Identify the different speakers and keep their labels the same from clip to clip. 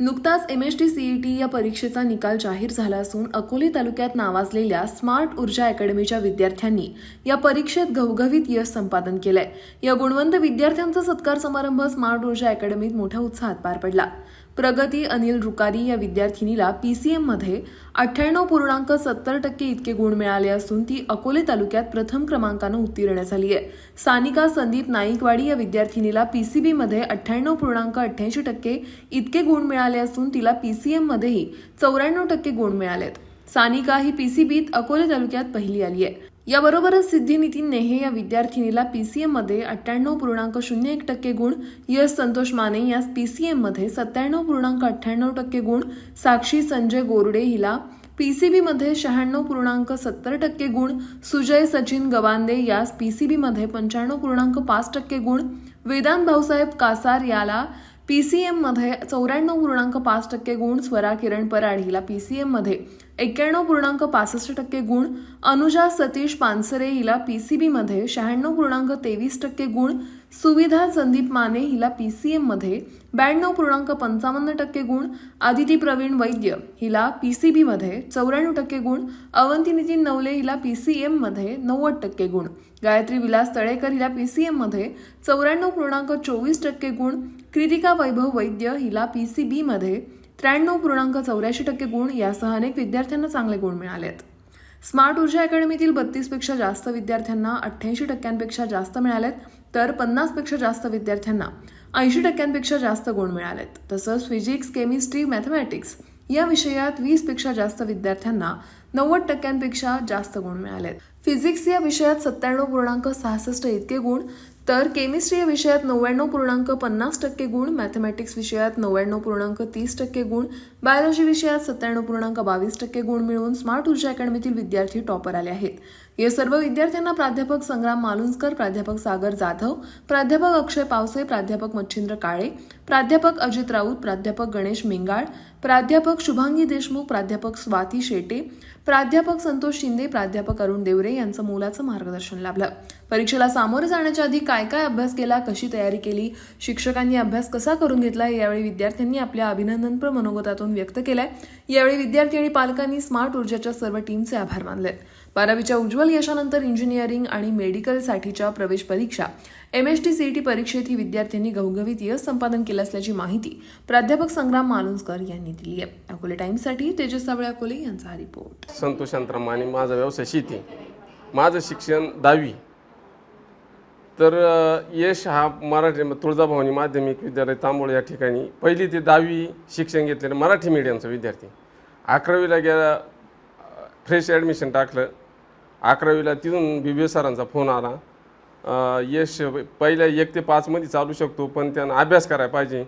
Speaker 1: नुकताच M S T CET या परीक्षेचा निकाल जाहीर झाला असून अकोले तालुक्यात नावाजलेल्या स्मार्ट ऊर्जा अकॅडमीच्या विद्यार्थ्यांनी या परीक्षेत घवघवीत यश संपादन केलंय. या गुणवंत विद्यार्थ्यांचा सत्कार समारंभ स्मार्ट ऊर्जा अकॅडमीत मोठ्या उत्साहात पार पडला. प्रगती अनिल रुकारी या विद्यार्थिनीला पी सी एममध्ये अठ्ठ्याण्णव पूर्णांक सत्तर टक्के इतके गुण मिळाले असून ती अकोले तालुक्यात प्रथम क्रमांकानं उत्तीर्ण झाली आहे. सानिका संदीप नाईकवाडी या विद्यार्थिनीला पी सी बीमध्ये अठ्ठ्याण्णव पूर्णांक अठ्ठ्याऐंशी टक्के इतके गुण मिळाले असून तिला पी सी एममध्येही चौऱ्याण्णव टक्के गुण मिळालेत. सानिका ही पी सी बीत अकोले तालुक्यात पहिली आली आहे. याबरोबरच सिद्धी नितीन नेहे या विद्यार्थिनीला पी सी एममध्ये अठ्ठ्याण्णव पूर्णांक शून्य एक टक्के गुण यश संतोष माने यास पी सी एममध्ये सत्त्याण्णव पूर्णांक अठ्ठ्याण्णव टक्के गुण साक्षी संजय गोरडे हिला पी सी बीमध्ये शहाण्णव पूर्णांक सत्तर टक्के गुण सुजय सचिन गवांदे यास पी सी बीमध्ये पंच्याण्णव पूर्णांक पाच टक्के गुण वेदांत भाऊसाहेब कासार याला पी सी एममध्ये चौऱ्याण्णव पूर्णांक पाच टक्के गुण स्वरा किरण पराड हिला पी सी एममध्ये एक्क्याण्णव पूर्णांक पासष्ट टक्के गुण अनुजा सतीश पानसरे हिला पी सी बीमध्ये शहाण्णव पूर्णांक तेवीस टक्के गुण सुविधा संदीप माने हिला पी सी एममध्ये ब्याण्णव पूर्णांक पंचावन्न टक्के गुण आदिती प्रवीण वैद्य हिला पी सी बीमध्ये चौऱ्याण्णव टक्के गुण अवंती नितीन नवले हिला पी सी एममध्ये नव्वद टक्के गुण. गायत्री विलास तळेकर हिला पी सी एममध्ये चौऱ्याण्णव पूर्णांक चोवीस टक्के गुण कृतिका वैभव वैद्य हिला पी सी मध्ये त्र्याण्णव पूर्णांक चौऱ्याऐंशी टक्के गुण यासह अनेक विद्यार्थ्यांना चांगले गुण मिळालेत. स्मार्ट ऊर्जा अकॅडमीतील बत्तीसपेक्षा जास्त विद्यार्थ्यांना अठ्ठ्याऐंशी टक्क्यांपेक्षा जास्त मिळालेत तर पन्नासपेक्षा जास्त विद्यार्थ्यांना ऐंशी टक्क्यांपेक्षा जास्त गुण मिळालेत. तसंच फिजिक्स केमिस्ट्री मॅथमॅटिक्स या विषयात वीसपेक्षा जास्त विद्यार्थ्यांना नव्वद टक्क्यांपेक्षा जास्त गुण मिळालेत. फिजिक्स या विषयात सत्त्याण्णव पूर्णांक सहासष्ट इतके गुण तर केमिस्ट्री या विषयात नव्याण्णव पूर्णांक पन्नास टक्के गुण मॅथमॅटिक्स विषयात नव्याण्णव पूर्णांक तीस टक्के गुण बायोलॉजी विषयात सत्त्याण्णव पूर्णांक बावीस टक्के गुण मिळवून स्मार्ट ऊर्जा अकॅडमीतील विद्यार्थी टॉपर आले आहेत. या सर्व विद्यार्थ्यांना प्राध्यापक संग्राम मालुंजकर प्राध्यापक सागर जाधव प्राध्यापक अक्षय पावसे प्राध्यापक मच्छिंद्र काळे प्राध्यापक अजित राऊत प्राध्यापक गणेश मिंगाळ प्राध्यापक शुभांगी देशमुख प्राध्यापक स्वाती शेटे प्राध्यापक संतोष शिंदे प्राध्यापक अरुण देवरे यांचं मोलाचं मार्गदर्शन लाभलं. परीक्षेला सामोरे जाण्याच्या आधी काय काय अभ्यास केला कशी तयारी केली शिक्षकांनी अभ्यास कसा करून घेतला यावेळी विद्यार्थ्यांनी आपल्या अभिनंदनपर मनोगतातून व्यक्त केलाय. यावेळी विद्यार्थी आणि पालकांनी स्मार्ट ऊर्जाच्या सर्व टीमचे आभार मानलेत. बारावीच्या उज्ज्वल यशानंतर इंजिनिअरिंग आणि मेडिकलसाठीच्या प्रवेश परीक्षा. एम एस टी सीईटी परीक्षेत ही विद्यार्थ्यांनी घवघवीत यश संपादन केलं असल्याची माहिती प्राध्यापक संग्राम मालुंजकर यांनी दिली आहे. अकोले टाइम्ससाठी तेजस सावळे अकोले यांचा हा रिपोर्ट
Speaker 2: संतोष अंतराम आणि माझा व्यवसाय शेती माझं शिक्षण दहावी. तर यश हा मराठी तुळजाभवानी माध्यमिक विद्यालय तांबोळ या ठिकाणी. पहिली ते दहावी शिक्षण घेतलेलं मराठी मीडियमचा विद्यार्थी. अकरावीला गेला फ्रेश ॲडमिशन टाकलं. अकरावीला तिथून बी बी सरांचा फोन आला. यश पहिल्या एक ते पाचमध्ये चालू शकतो पण त्यानं अभ्यास करायला पाहिजे.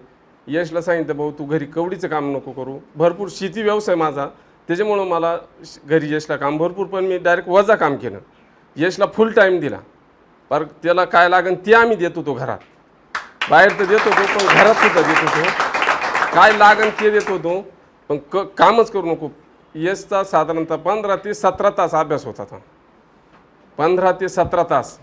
Speaker 2: यशला सांगितलं भाऊ तू घरी कवडीचं काम नको करू. भरपूर शेती व्यवसाय माझा. त्याच्यामुळं मला श- घरी यशला काम भरपूर पण मी डायरेक्ट वजा काम केलं. यशला फुल टाईम दिला. पर त्याला काय लागन ते आम्ही देत होतो घरात. बाहेर तर देत होतो पण घरात सुद्धा देत होतो. काय लागेल ते देत होतो. पण क कामच करू नको. यशचा साधारणतः पंधरा ते सतरा तास अभ्यास होता था पंधरा ते सतरा तास.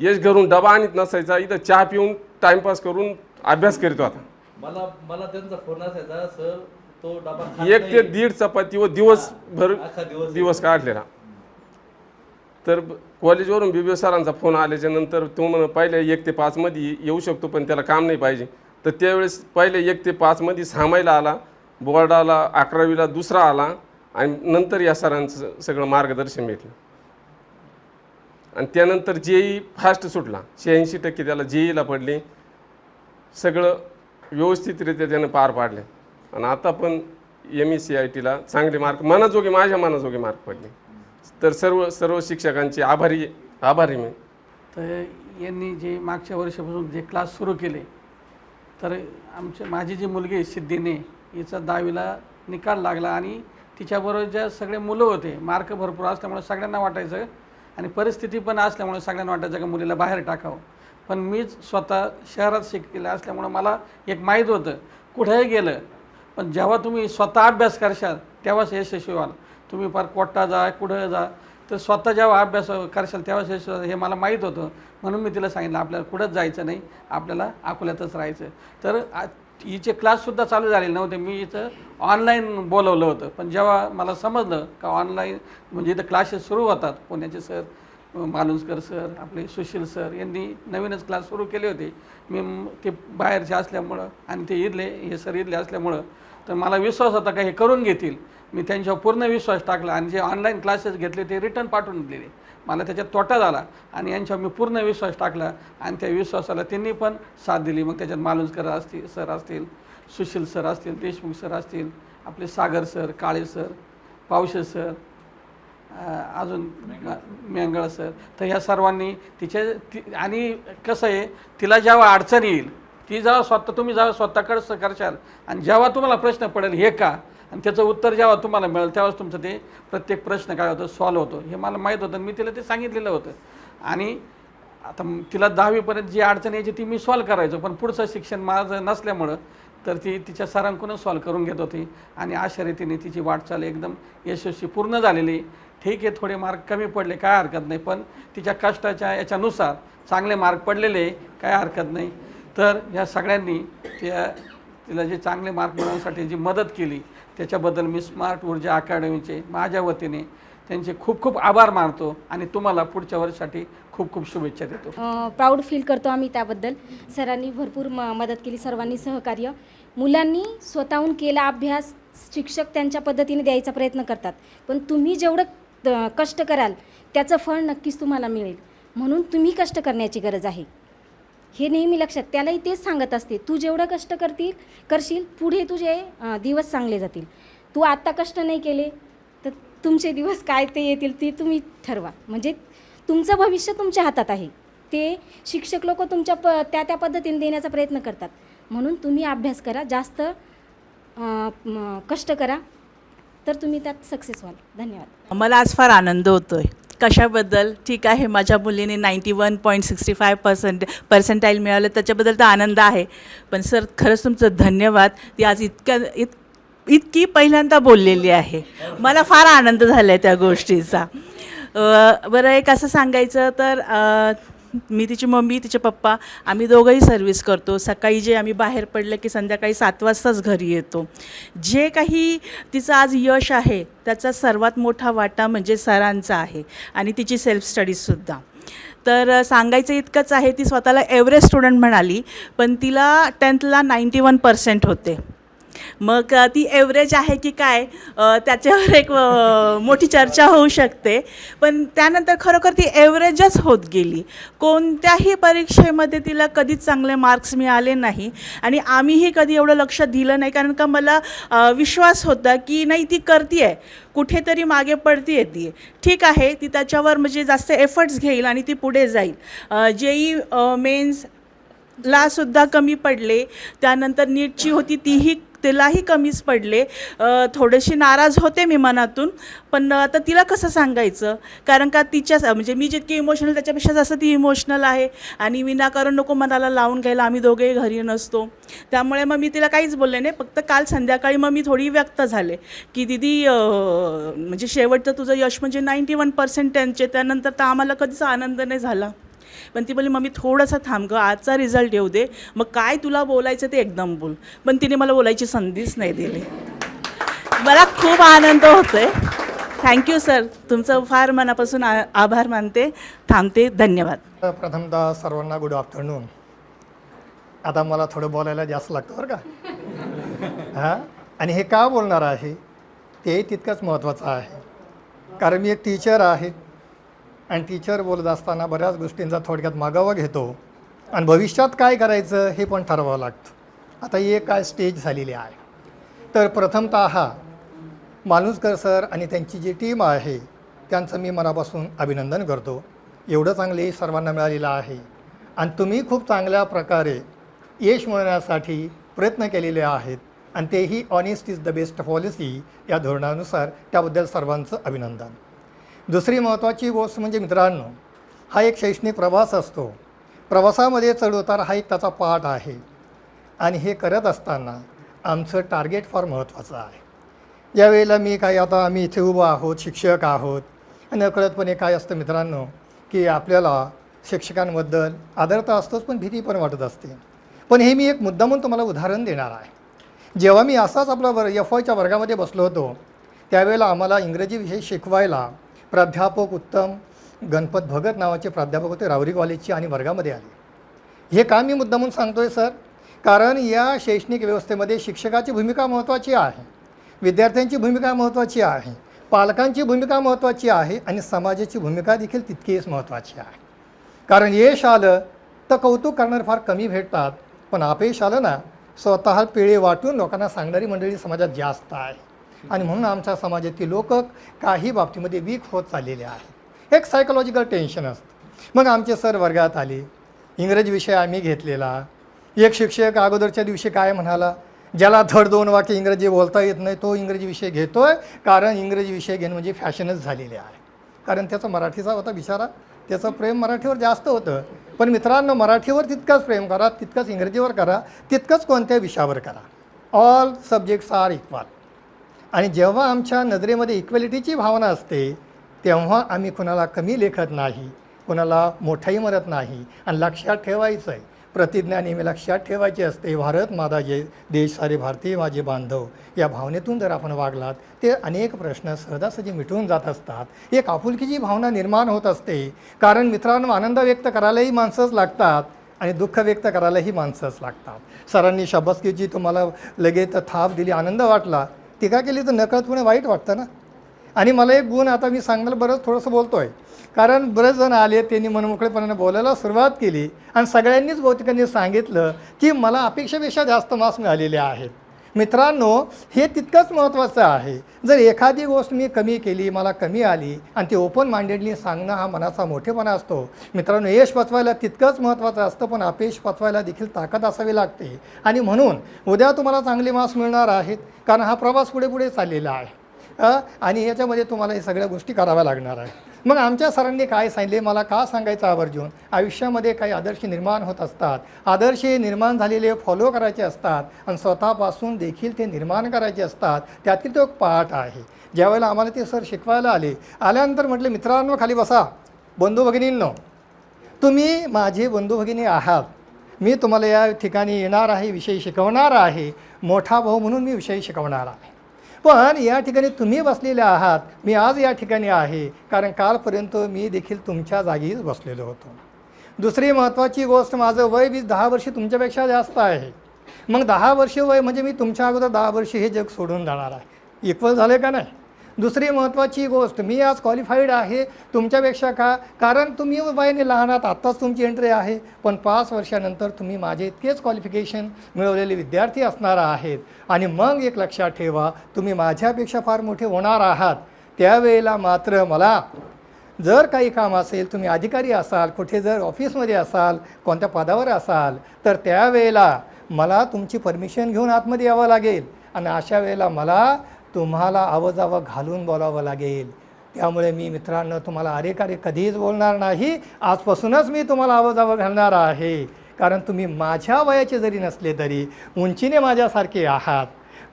Speaker 2: यश घरून डबा आणत नसायचा इथं चहा पिऊन टाइमपास करून अभ्यास करीत होता.
Speaker 3: मला मला त्यांचा फोन असायचा सर तो डबा खात
Speaker 2: एक ते
Speaker 3: नाही.
Speaker 2: दीड चपाती व दिवसभर
Speaker 3: अख्खा दिवस
Speaker 2: दिवस काढलेला. तर ब- कॉलेजवरून बी बी सरांचा फोन आल्याच्यानंतर तो म्हण पहिले एक ते पाचमध्ये येऊ शकतो पण त्याला काम नाही पाहिजे. तर त्यावेळेस पहिले एक ते पाचमध्ये सामायला आला बोर्डाला अकरावीला दुसरा आला आणि नंतर या सरांचं सगळं मार्गदर्शन भेटलं. आणि त्यानंतर जेई फास्ट सुटला. शहाऐंशी टक्के त्याला जेईला पडले. सगळं व्यवस्थितरित्या त्यानं पार पाडले. आणि आता पण एम ई सी आय टीला चांगले मार्क मनाजोगे माझ्या मनाजोगे मार्क पडले. तर सर्व सर्व शिक्षकांचे आभारी आभारी मी.
Speaker 4: तर यांनी जे मागच्या वर्षापासून जे क्लास सुरू केले तर आमच्या माझी जी मुलगी आहे सिद्धीने हिचा दहावीला निकाल लागला आणि तिच्याबरोबर ज्या सगळे मुलं होते मार्क भरपूर असल्यामुळे सगळ्यांना वाटायचं आणि परिस्थिती पण असल्यामुळे सगळ्यांना वाटायचं का मुलीला बाहेर टाकावं. पण मीच स्वतः शहरात शिकलेलं असल्यामुळं मला एक माहीत होतं कुठेही गेलं पण जेव्हा तुम्ही स्वतः अभ्यास करशाल तेव्हाच यशस्वी व्हाल. तुम्ही फार कोट्टा जा कुठं जा तर स्वतः जेव्हा अभ्यास करशाल तेव्हाच यशस्वी हे मला माहीत होतं. म्हणून मी तिला सांगितलं आपल्याला कुठंच जायचं नाही आपल्याला अकोल्यातच राहायचं. तर आ- हिचे क्लाससुद्धा चालू झालेले नव्हते. मी इथं ऑनलाईन बोलवलं होतं. पण जेव्हा मला समजलं का ऑनलाईन म्हणजे इथं क्लासेस सुरू होतात पुण्याचे सर मालुसकर सर आपले सुशील सर यांनी नवीनच क्लास सुरू केले होते. मी ते बाहेरचे असल्यामुळं आणि ते इथले हे सर इथले असल्यामुळं तर मला विश्वास होता का हे करून घेतील. मी त्यांच्यावर पूर्ण विश्वास टाकला आणि जे ऑनलाईन क्लासेस घेतले ते रिटर्न पाठवून दिले. मला त्याच्यात तोटा झाला आणि यांच्यावर मी पूर्ण विश्वास टाकला आणि त्या विश्वासाला त्यांनी पण साथ दिली. मग त्याच्यात मालुंजकर असतील सर असतील सुशील सर असतील देशमुख सर असतील आपले Sagar sir Kale sir Pawshe sir अजून मेंगळ सर. तर ह्या सर्वांनी तिच्या ती आणि कसं आहे तिला जेव्हा अडचण येईल ती जेव्हा स्वतः तुम्ही जेव्हा स्वतःकडं करशाल आणि जेव्हा तुम्हाला प्रश्न पडेल हे का? आणि त्याचं उत्तर जेव्हा तुम्हाला मिळेल तेव्हाच तुमचं ते प्रत्येक प्रश्न काय होतं सॉल्व्ह होतो. हे मला माहीत होतं मी तिला ते सांगितलेलं होतं. आणि आता तिला दहावीपर्यंत जी अडचण यायची ती मी सॉल्व्ह करायचो. पण पुढचं शिक्षण माझं नसल्यामुळं तर ती तिच्या सरांकडूनच सॉल्व्ह करून घेत होती. आणि अशा रीतीने तिची वाटचाल एकदम यशस्वी पूर्ण झालेली. ठीक आहे थोडे मार्क कमी पडले काय हरकत नाही. पण तिच्या कष्टाच्या याच्यानुसार चांगले मार्क पडलेले काय हरकत नाही. तर ह्या सगळ्यांनी त्या तिला जे चांगले मार्क मिळवण्यासाठी जी मदत केली त्याच्याबद्दल मी स्मार्ट ऊर्जा अकॅडमीचे माझ्या वतीने त्यांचे खूप खूप आभार मानतो आणि तुम्हाला पुढच्या वर्षासाठी खूप खूप शुभेच्छा देतो.
Speaker 5: प्राऊड फील करतो आम्ही त्याबद्दल. सरांनी भरपूर म मदत केली सर्वांनी सहकार्य. मुलांनी स्वतःहून केला अभ्यास शिक्षक त्यांच्या पद्धतीने द्यायचा प्रयत्न करतात. पण तुम्ही जेवढं कष्ट कराल त्याचं फळ नक्कीच तुम्हाला मिळेल. म्हणून तुम्ही कष्ट करण्याची गरज आहे. हे नेहमी लक्षात त्यालाही तेच सांगत असते तू जेवढं कष्ट करतील करशील पुढे तुझे दिवस चांगले जातील. तू आत्ता कष्ट नाही केले तर तुमचे दिवस काय ते येतील ते तुम्ही ठरवा. म्हणजे तुमचं भविष्य तुमच्या हातात आहे. ते शिक्षक लोक तुमच्या प त्या त्या पद्धतीने देण्याचा प्रयत्न करतात. म्हणून तुम्ही अभ्यास करा जास्त कष्ट करा तर तुम्ही त्यात सक्सेस व्हाल. धन्यवाद.
Speaker 6: मला आज फार आनंद होतो आहे कशाबद्दल? ठीक आहे माझ्या मुलीने ninety one point sixty five percent percentile मिळालं त्याच्याबद्दल तर आनंद आहे. पण सर खरंच तुमचं धन्यवाद. ती आज इतक्या इत इतकी पहिल्यांदा बोललेली आहे. मला फार आनंद झाला आहे त्या गोष्टीचा. बरं एक असं सांगायचं तर मी तिची मम्मी तिचे पप्पा आम्ही दोघंही सर्व्हिस करतो. सकाळी जे आम्ही बाहेर पडलं की संध्याकाळी सात वाजताच घरी येतो. जे काही तिचं आज यश आहे त्याचा सर्वात मोठा वाटा म्हणजे सरांचा आहे आणि तिची सेल्फ स्टडीजसुद्धा तर सांगायचं इतकंच आहे ती स्वतःला एव्हरेज स्टुडंट म्हणाली पण तिला टेन्थला नाईंटी वन पर्सेंट होते. मग ती एव्हरेज आहे की काय त्याच्यावर एक मोठी चर्चा होऊ शकते. पण त्यानंतर खरोखर ती एव्हरेजच होत गेली. कोणत्याही परीक्षेमध्ये तिला कधीच चांगले मार्क्स मिळाले नाही. आणि आम्हीही कधी एवढं लक्ष दिलं नाही. कारण का मला विश्वास होता की नाही ती करते आहे कुठेतरी मागे पडती ती. ठीक आहे ती त्याच्यावर म्हणजे जास्त एफर्ट्स घेईल आणि ती पुढे जाईल. जेई मेन्स ला सुद्धा कमी पडले. त्यानंतर नीटची होती तीही तिलाही कमीच पडले. थोडेशी नाराज होते मी मनातून पण आता तिला कसं सांगायचं? कारण का तिच्या म्हणजे मी जितकी इमोशनल त्याच्यापेक्षा जास्त ती इमोशनल आहे. आणि विनाकारण नको मनाला लावून घ्यायला आम्ही दोघेही घरी नसतो. त्यामुळे मग मी तिला काहीच बोलले नाही. फक्त काल संध्याकाळी मग मी थोडी व्यक्त झाले. की दिदी म्हणजे शेवटचं तुझं यश म्हणजे नाईंटी वन पर्सेंट त्यांचे त्यानंतर तर आम्हाला कधीच आनंद नाही झाला. पण ती बोलली मम्मी थोडंसं थांब गं आजचा रिझल्ट येऊ दे. मग काय तुला बोलायचं ते एकदम बोल. पण तिने मला बोलायची संधीच नाही दिली. मला खूप आनंद होतो आहे थँक्यू सर तुमचं फार मनापासून आ आभार मानते. थांबते. धन्यवाद.
Speaker 7: प्रथमतः सर्वांना गुड आफ्टरनून आता मला थोडं बोलायला जास्त लागतं बरं का? हां? आणि हे का बोलणार आहे? ते तितकंच महत्त्वाचं आहे. कारण मी एक टीचर आहे. आणि टीचर बोलत असताना बऱ्याच गोष्टींचा थोडक्यात मागोवा घेतो. आणि भविष्यात काय करायचं हे पण ठरवावं लागतं. आता ही एक काय स्टेज झालेली आहे. तर प्रथमतः माणूसकर सर आणि त्यांची जी टीम आहे त्यांचं मी मनापासून अभिनंदन करतो. एवढं चांगले सर्वांना मिळालेलं आहे. आणि तुम्ही खूप चांगल्या प्रकारे यश मिळवण्यासाठी प्रयत्न केलेले आहेत. आणि तेही honest is the best policy या धोरणानुसार. त्याबद्दल सर्वांचं अभिनंदन. दुसरी महत्त्वाची गोष्ट म्हणजे मित्रांनो हा एक शैक्षणिक प्रवास असतो. प्रवासामध्ये चढउतार हा एक त्याचा पाठ आहे. आणि हे करत असताना आमचं टार्गेट फार महत्त्वाचं आहे. यावेळेला मी काय आता आम्ही इथे उभं आहोत शिक्षक आहोत. आणि नकळतपणे काय असतं मित्रांनो की आपल्याला शिक्षकांबद्दल आदर तर असतोच पण भीती पण वाटत असते. पण हे मी एक मुद्दा म्हणून तुम्हाला उदाहरण देणार आहे. जेव्हा मी असाच आपला वर एफ वायच्या वर्गामध्ये बसलो होतो त्यावेळेला आम्हाला इंग्रजी विषय शिकवायला प्राध्यापक उत्तम गणपत भगत नावाचे प्राध्यापक होते रावरी कॉलेजचे आणि वर्गामध्ये आले. हे का मी मुद्दा म्हणून सांगतो आहे सर? कारण या शैक्षणिक व्यवस्थेमध्ये शिक्षकाची भूमिका महत्त्वाची आहे विद्यार्थ्यांची भूमिका महत्त्वाची आहे पालकांची भूमिका महत्त्वाची आहे आणि समाजाची भूमिका देखील तितकीच महत्त्वाची आहे. कारण यश आलं तर कौतुक करणारे फार कमी भेटतात पण अपयश आलं ना स्वतः पिळे वाटून लोकांना सांगणारी मंडळी समाजात जास्त आहे. आणि म्हणून आमच्या समाजातील लोक काही बाबतीमध्ये वीक होत चाललेले आहे एक सायकोलॉजिकल टेन्शन असतं. मग आमचे सर वर्गात आले. इंग्रजी विषय आम्ही घेतलेला. एक शिक्षक अगोदरच्या दिवशी काय म्हणाला? ज्याला धड दोन वाक्य इंग्रजी बोलता येत नाही तो इंग्रजी विषय घेतोय कारण इंग्रजी विषय घेणं म्हणजे फॅशनच झालेले आहे. कारण त्याचा मराठीचा होता विचारा त्याचं प्रेम मराठीवर जास्त होतं. पण मित्रांनो मराठीवर तितकंच प्रेम करा तितकंच इंग्रजीवर करा तितकंच कोणत्या विषयावर करा. ऑल सब्जेक्ट्स आर इक्वल आणि जेव्हा आमच्या नजरेमध्ये इक्वॅलिटीची भावना असते तेव्हा आम्ही कुणाला कमी लेखत नाही कुणाला मोठाही म्हणत नाही. आणि लक्षात ठेवायचं आहे प्रतिज्ञा नेहमी लक्षात ठेवायची असते भारत माझा जे देश सारे भारतीय माझे बांधव. या भावनेतून जर आपण वागलात ते अनेक प्रश्न सहजासहजी मिटून जात असतात. एक आपुलकीची भावना निर्माण होत असते. कारण मित्रांनो आनंद व्यक्त करायलाही माणसंच लागतात आणि दुःख व्यक्त करायलाही माणसंच लागतात. सरांनी शाबासकीची तुम्हाला लगेच थाप दिली आनंद वाटला. टीका केली तर नकळतपणे वाईट वाटतं ना? आणि मला एक गुण आता मी सांगायला बरंच थोडंसं बोलतो आहे कारण बरेच जण आले त्यांनी मनमोकळेपणाने बोलायला सुरुवात केली आणि सगळ्यांनीच बहुतेकांनी सांगितलं की मला अपेक्षेपेक्षा जास्त मार्क्स मिळालेले आहेत. मित्रांनो हे तितकंच महत्त्वाचं आहे. जर एखादी गोष्ट मी कमी केली मला कमी आली आणि ती ओपन माइंडेडली सांगणं हा मनाचा मोठेपणा असतो. मित्रांनो यश पचवायला तितकंच महत्त्वाचं असतं पण अपयश पचवायला देखील ताकद असावी लागते. आणि म्हणून उद्या तुम्हाला चांगले मार्क्स मिळणार आहेत कारण हा प्रवास पुढे पुढे चाललेला आहे. आणि याच्यामध्ये तुम्हाला हे सगळ्या गोष्टी कराव्या लागणार आहे मग आमच्या सरांनी काय सांगितले? मला का सांगायचं आवर्जून? आयुष्यामध्ये काही आदर्श निर्माण होत असतात. आदर्श हे निर्माण झालेले फॉलो करायचे असतात आणि स्वतःपासून देखील ते निर्माण करायचे असतात. त्यातील तो एक पाठ आहे. ज्यावेळेला आम्हाला ते सर शिकवायला आले आल्यानंतर म्हटले मित्रांनो खाली बसा. बंधू भगिनींनो तुम्ही माझे बंधू भगिनी आहात. मी तुम्हाला या ठिकाणी येणार आहे विषय शिकवणार आहे. मोठा भाऊ म्हणून मी विषय शिकवणार आहे. पण या ठिकाणी तुम्ही बसलेले आहात. मी आज या ठिकाणी आहे. कारण कालपर्यंत मी देखील तुमच्या जागीच बसलेलो होतो. दुसरी महत्त्वाची गोष्ट माझं वय वीस दहा वर्षे तुमच्यापेक्षा जास्त आहे. मग दहा वर्षे वय म्हणजे मी तुमच्या अगोदर दहा वर्षे हे जग सोडून जाणार आहे. इक्वल झाले का नाही? दुसरी महत्त्वाची गोष्ट मी आज क्वालिफाईड आहे तुमच्यापेक्षा का? कारण तुम्ही वयाने लहान आहात आत्ताच तुमची एंट्री आहे. पण पाच वर्षानंतर तुम्ही माझे इतकेच क्वालिफिकेशन मिळवलेले विद्यार्थी असणार आहेत. आणि मग एक लक्षात ठेवा तुम्ही माझ्यापेक्षा फार मोठे होणार आहात. त्यावेळेला मात्र मला जर काही काम असेल तुम्ही अधिकारी असाल कुठे जर ऑफिसमध्ये असाल कोणत्या पदावर असाल तर त्यावेळेला मला तुमची परमिशन घेऊन आतमध्ये यावं लागेल. आणि अशा वेळेला मला तुम्हाला आवाजावं घालून बोलावं लागेल. त्यामुळे मी मित्रांनो तुम्हाला अरे कारे कधीच बोलणार नाही. आजपासूनच मी तुम्हाला आवाजावं घालणार आहे. कारण तुम्ही माझ्या वयाचे जरी नसले तरी उंचीने माझ्यासारखे आहात.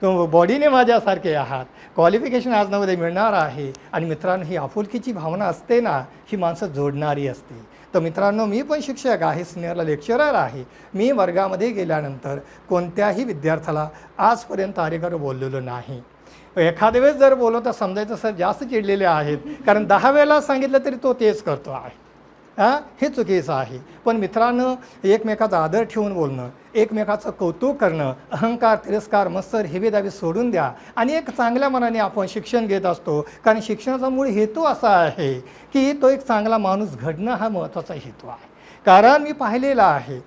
Speaker 7: बॉडीने माझ्यासारखे आहात. क्वालिफिकेशन आज नव्हते मिळणार आहे. आणि मित्रांनो ही आपुलकीची भावना असते ना ही माणसं जोडणारी असते. तर मित्रांनो मी पण शिक्षक आहे सिनियरला लेक्चरर आहे. मी वर्गामध्ये गेल्यानंतर कोणत्याही विद्यार्थ्याला आजपर्यंत अरेकर बोललेलो नाही. एखाद्या वेळेस जर बोलवता समजायचं सर जास्त चिडलेले आहेत. कारण दहा वेळेला सांगितलं तरी तो तेच करतो आहे. हां? हे चुकीचं आहे. पण मित्रांनो एकमेकाचा आदर ठेवून बोलणं एकमेकाचं कौतुक करणं अहंकार तिरस्कार मत्सर हेवेदावे सोडून द्या. आणि एक चांगल्या मनाने आपण शिक्षण घेत असतो. कारण शिक्षणाचा मूळ हेतू असा आहे की तो एक चांगला माणूस घडणं हा महत्त्वाचा हेतू आहे. कारण मी पाहिलेलं आहे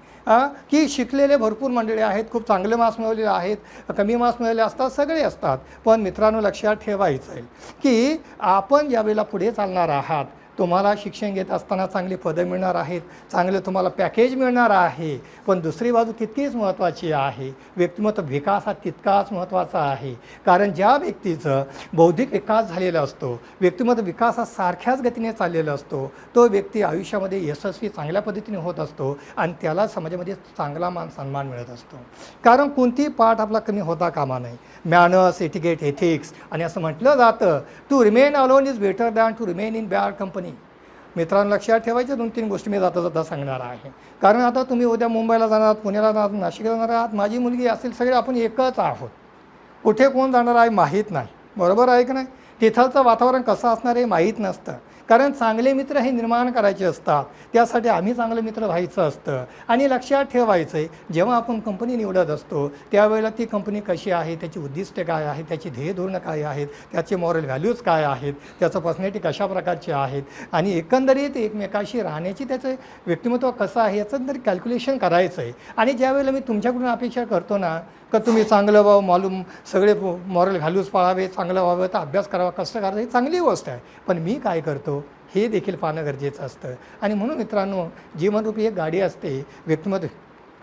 Speaker 7: की शिकलेले भरपूर मंडळी आहेत खूप चांगले मार्क्स मिळवलेले आहेत कमी मार्क्स मिळवले असतात सगळे असतात. पण मित्रांनो लक्षात ठेवायचं आहे की आपण ज्यावेळेला पुढे चालणार आहात. तुम्हाला शिक्षण घेत असताना चांगली पदं मिळणार आहेत चांगलं तुम्हाला पॅकेज मिळणार आहे पण दुसरी बाजू तितकीच महत्त्वाची आहे. व्यक्तिमत्व विकास हा तितकाच महत्त्वाचा आहे. कारण ज्या व्यक्तीचं बौद्धिक विकास झालेला असतो व्यक्तिमत्व विकास हा सारख्याच गतीने चाललेला असतो तो व्यक्ती आयुष्यामध्ये यशस्वी चांगल्या पद्धतीने होत असतो आणि त्याला समाजामध्ये चांगला मान सन्मान मिळत असतो. कारण कोणतीही पाठ आपला कमी होता कामा नये. मॅनर्स एटिकेट एथिक्स आणि असं म्हटलं जातं to remain alone is better than to remain in bad company मित्रांनो लक्षात ठेवायच्या दोन तीन गोष्टी मी जाता जाता सांगणार आहे. कारण आता तुम्ही उद्या मुंबईला जाणार आहात पुण्याला जाणार आहात नाशिकला जाणार आहात माझी मुलगी असेल सगळे आपण एकच आहोत. कुठे कोण जाणार आहे माहीत नाही. बरोबर आहे की नाही? तिथलचं वातावरण कसं असणार आहे माहीत नसतं. कारण चांगले मित्र हे निर्माण करायचे असतात. त्यासाठी आम्ही चांगले मित्र व्हायचं असतं. आणि लक्षात ठेवायचं आहे जेव्हा आपण कंपनी निवडत असतो त्यावेळेला ती कंपनी कशी आहे त्याची उद्दिष्टे काय आहे त्याची ध्येय धोरणं काय आहेत त्याचे मॉरल व्हॅल्यूज काय आहेत त्याचं पर्सनॅलिटी कशा प्रकारचे आहेत आणि एकंदरीत एकमेकाशी राहण्याची त्याचं व्यक्तिमत्व कसं आहे याचं तरी कॅल्क्युलेशन करायचं आहे आणि ज्यावेळेला मी तुमच्याकडून अपेक्षा करतो ना का तुम्ही चांगलं व्हावं मालूम सगळे मॉरल व्हॅल्यूज पाळावे चांगलं व्हावं तर अभ्यास करावा कष्ट करायचं ही चांगली गोष्ट आहे. पण मी काय करतो हे देखील पाहणं गरजेचं असतं. आणि म्हणून मित्रांनो जीवनरूपी एक गाडी असते व्यक्तिमत्व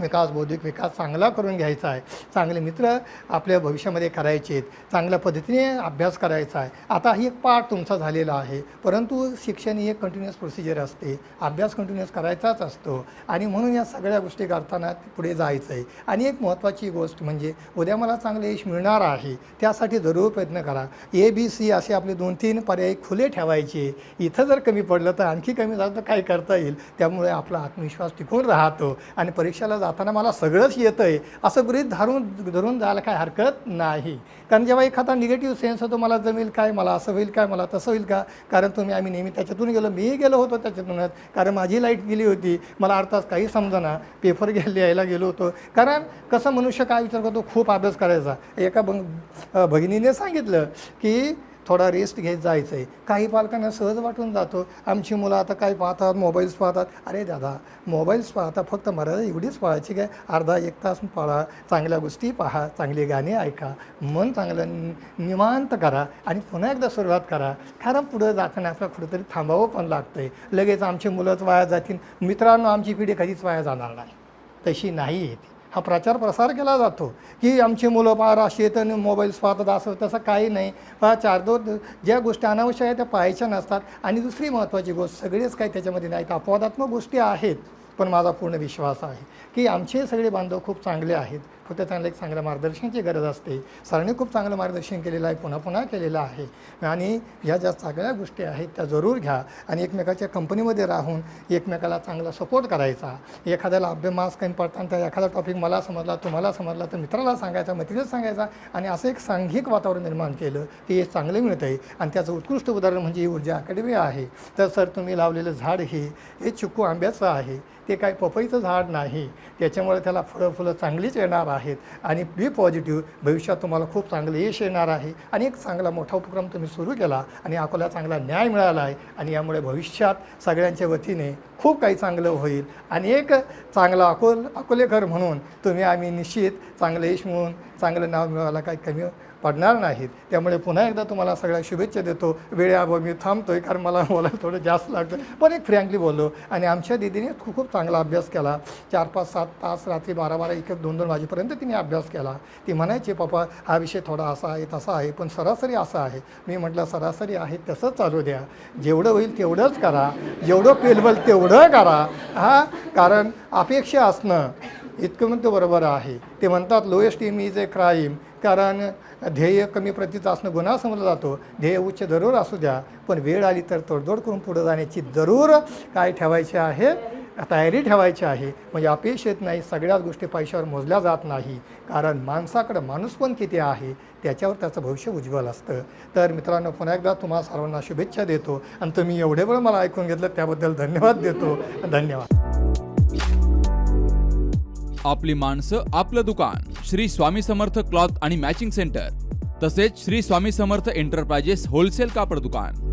Speaker 7: विकास बौद्धिक विकास चांगला करून घ्यायचा आहे. चांगले मित्र आपल्या भविष्यामध्ये करायचे आहेत. चांगल्या पद्धतीने अभ्यास करायचा आहे. आता ही एक पाठ तुमचा झालेला आहे. परंतु शिक्षण ही एक कंटिन्युअस प्रोसिजर असते. अभ्यास कंटिन्युअस करायचाच असतो. आणि म्हणून या सगळ्या गोष्टी करताना पुढे जायचं आहे आणि एक महत्त्वाची गोष्ट म्हणजे उद्या मला चांगलं यश मिळणार आहे. त्यासाठी जरूर प्रयत्न करा. ए बी सी असे आपले दोन तीन पर्याय खुले ठेवायचे. इथं जर कमी पडलं तर आणखी कमी झालं तर काय करता येईल? त्यामुळे आपला आत्मविश्वास टिकून राहतो. आणि परीक्षेला जाताना मला सगळंच येतं आहे असं गृहित धरून धरून जायला काय हरकत नाही. कारण जेव्हा एखादा निगेटिव्ह सेन्स होतो मला जमेल काय मला असं होईल काय मला तसं होईल का? कारण तुम्ही आम्ही नेहमी त्याच्यातून गेलो मीही गेलो होतो त्याच्यातूनच. कारण माझी लाइट गेली होती. मला अर्थात काही समजना पेपर घ्यायला यायला गेलो होतो. कारण कसं मनुष्य काय विचार करतो? खूप अभ्यास करायचा. एका बंग भगिनीने सांगितलं की थोडा रेस्ट घेत जायचं आहे काही पालकांना सहज वाटून जातो. आमची मुलं आता काय पाहतात मोबाईल्स पाहतात. अरे दादा मोबाईल्स पाहता फक्त मर्यादा एवढीच पाळायची काय? अर्धा एक तास पाळा चांगल्या गोष्टी पहा चांगली गाणी ऐका मन चांगलं निवांत करा आणि पुन्हा एकदा सुरुवात करा. कारण पुढं जाताना आपल्याला कुठेतरी थांबावं पण लागतं आहे लगेच आमची मुलंच वाया जातील. मित्रांनो आमची पिढी कधीच वाया जाणार नाही. तशी नाही येते हा प्रचार प्रसार केला जातो की आमची मुलं पार अशी मोबाईल स्वतः मोबाईल्स पाहतात असं तसं काही नाही. पहा चार दोन ज्या गोष्टी अनावश्यक आहेत त्या पाहायच्या नसतात. आणि दुसरी महत्त्वाची गोष्ट सगळेच काही त्याच्यामध्ये नाहीत. अपवादात्मक गोष्टी आहेत. पण माझा पूर्ण विश्वास आहे की आमचे सगळे बांधव खूप चांगले आहेत. फक्त त्यांना एक चांगल्या मार्गदर्शनाची गरज असते. सरांनी खूप चांगलं मार्गदर्शन केलेलं आहे पुन्हा पुन्हा केलेलं आहे. आणि ह्या ज्या सगळ्या गोष्टी आहेत त्या जरूर घ्या आणि एकमेकाच्या कंपनीमध्ये राहून एकमेकाला चांगला सपोर्ट करायचा. एखाद्याला अभ्यास काही पडताना तर एखादा टॉपिक मला समजला तुम्हाला समजला तर मित्राला सांगायचा मैत्रिणीला सांगायचा आणि असं एक सांघिक वातावरण निर्माण केलं की हे चांगलं मिळतं आहे आणि त्याचं उत्कृष्ट उदाहरण म्हणजे ही ऊर्जा अकॅडमी आहे. तर सर तुम्ही लावलेलं झाड हे हे चिक्कू आंब्याचं आहे. ते काय पपईचं झाड नाही. त्याच्यामुळे त्याला फळं फुलं चांगलीच येणार आहेत. आणि बी पॉझिटिव्ह भविष्यात तुम्हाला खूप चांगलं यश येणार आहे. आणि एक चांगला मोठा उपक्रम तुम्ही सुरू केला आणि अकोला चांगला न्याय मिळाला आहे. आणि यामुळे भविष्यात सगळ्यांच्या वतीने खूप काही चांगलं होईल. आणि एक चांगला अकोल अकोलेकर म्हणून तुम्ही आम्ही निश्चित चांगलं यश म्हणून चांगलं नाव मिळवायला काही कमी पडणार नाहीत. त्यामुळे पुन्हा एकदा तुम्हाला सगळ्या शुभेच्छा देतो. वेळेअभाव मी थांबतोय कारण मला बोलायला थोडं जास्त लागतं. पण एक फ्रँकली बोललो. आणि आमच्या दिदीने खूप खूप चांगला अभ्यास केला. चार पाच सात तास रात्री बारा बारा एक दोन दोन वाजेपर्यंत तिने अभ्यास केला. ती म्हणायची पप्पा हा विषय थोडा असा आहे तसा आहे पण सरासरी असा आहे. मी म्हटलं सरासरी आहे तसंच चालू द्या. जेवढं होईल तेवढंच करा. जेवढं पेलवल तेवढं करा. हा कारण अपेक्षा असणं इतकं म्हणतो बरोबर आहे. ते म्हणतात लोएस्ट इम इज ए क्राईम कारण ध्येय कमी प्रतीचं असणं गुन्हा समजला जातो. ध्येय उच्च जरूर असू द्या पण वेळ आली तर तोडजोड करून पुढे जाण्याची जरूर काय ठेवायची आहे? तयारी ठेवायची आहे. म्हणजे अपयश येत नाही सगळ्याच गोष्टी पैशावर मोजल्या जात नाही. कारण माणसाकडं माणूस पण किती आहे त्याच्यावर त्याचं भविष्य उज्ज्वल असतं. तर मित्रांनो पुन्हा एकदा तुम्हाला सर्वांना शुभेच्छा देतो. आणि तुम्ही एवढे वेळ मला ऐकून घेतलं त्याबद्दल धन्यवाद देतो. धन्यवाद.
Speaker 8: आपली माणसं आपलं दुकान. श्री स्वामी समर्थ क्लॉथ आणि मॅचिंग सेंटर. तसेच श्री स्वामी समर्थ एंटरप्राइजेस होलसेल कापड दुकान.